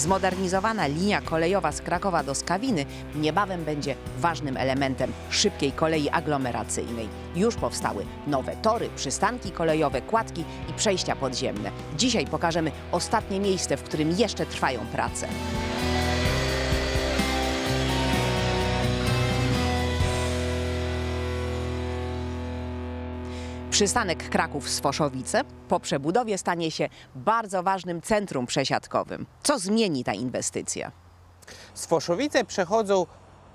Zmodernizowana linia kolejowa z Krakowa do Skawiny niebawem będzie ważnym elementem szybkiej kolei aglomeracyjnej. Już powstały nowe tory, przystanki kolejowe, kładki i przejścia podziemne. Dzisiaj pokażemy ostatnie miejsce, w którym jeszcze trwają prace. Przystanek Kraków-Swoszowice po przebudowie stanie się bardzo ważnym centrum przesiadkowym. Co zmieni ta inwestycja? Sfoszowice przechodzą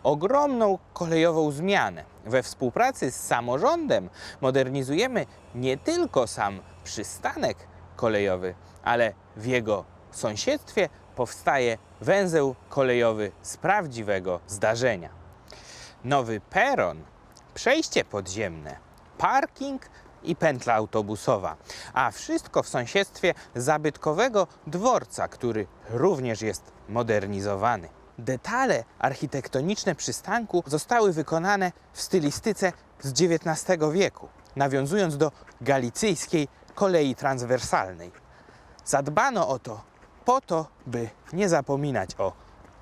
ogromną kolejową zmianę. We współpracy z samorządem modernizujemy nie tylko sam przystanek kolejowy, ale w jego sąsiedztwie powstaje węzeł kolejowy z prawdziwego zdarzenia. Nowy peron, przejście podziemne, parking i pętla autobusowa, a wszystko w sąsiedztwie zabytkowego dworca, który również jest modernizowany. Detale architektoniczne przystanku zostały wykonane w stylistyce z XIX wieku, nawiązując do galicyjskiej kolei transwersalnej. Zadbano o to po to, by nie zapominać o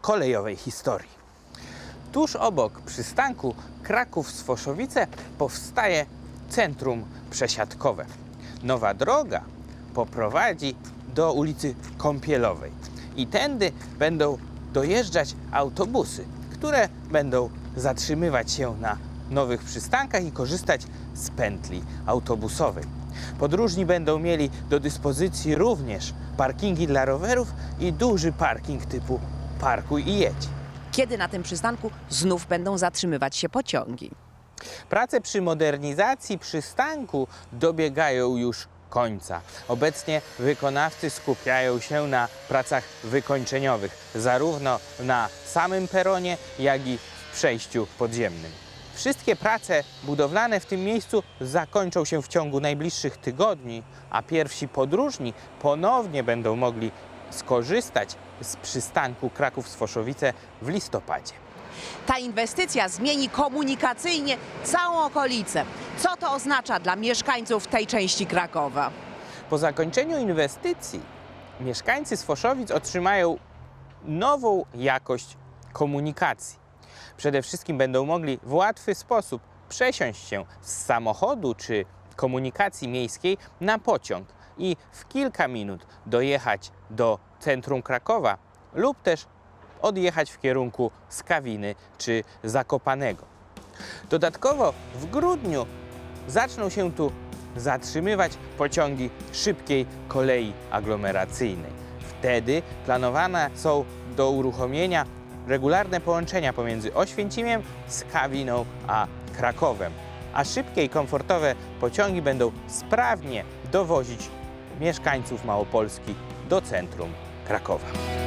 kolejowej historii. Tuż obok przystanku Kraków-Swoszowice powstaje centrum przesiadkowe. Nowa droga poprowadzi do ulicy Kąpielowej i tędy będą dojeżdżać autobusy, które będą zatrzymywać się na nowych przystankach i korzystać z pętli autobusowej. Podróżni będą mieli do dyspozycji również parkingi dla rowerów i duży parking typu parkuj i jedź. Kiedy na tym przystanku znów będą zatrzymywać się pociągi? Prace przy modernizacji przystanku dobiegają już końca. Obecnie wykonawcy skupiają się na pracach wykończeniowych, zarówno na samym peronie, jak i w przejściu podziemnym. Wszystkie prace budowlane w tym miejscu zakończą się w ciągu najbliższych tygodni, a pierwsi podróżni ponownie będą mogli skorzystać z przystanku Kraków-Swoszowice w listopadzie. Ta inwestycja zmieni komunikacyjnie całą okolicę. Co to oznacza dla mieszkańców tej części Krakowa? Po zakończeniu inwestycji mieszkańcy Sfoszowic otrzymają nową jakość komunikacji. Przede wszystkim będą mogli w łatwy sposób przesiąść się z samochodu czy komunikacji miejskiej na pociąg i w kilka minut dojechać do centrum Krakowa lub też odjechać w kierunku Skawiny czy Zakopanego. Dodatkowo w grudniu zaczną się tu zatrzymywać pociągi szybkiej kolei aglomeracyjnej. Wtedy planowane są do uruchomienia regularne połączenia pomiędzy Oświęcimiem, Skawiną a Krakowem. A szybkie i komfortowe pociągi będą sprawnie dowozić mieszkańców Małopolski do centrum Krakowa.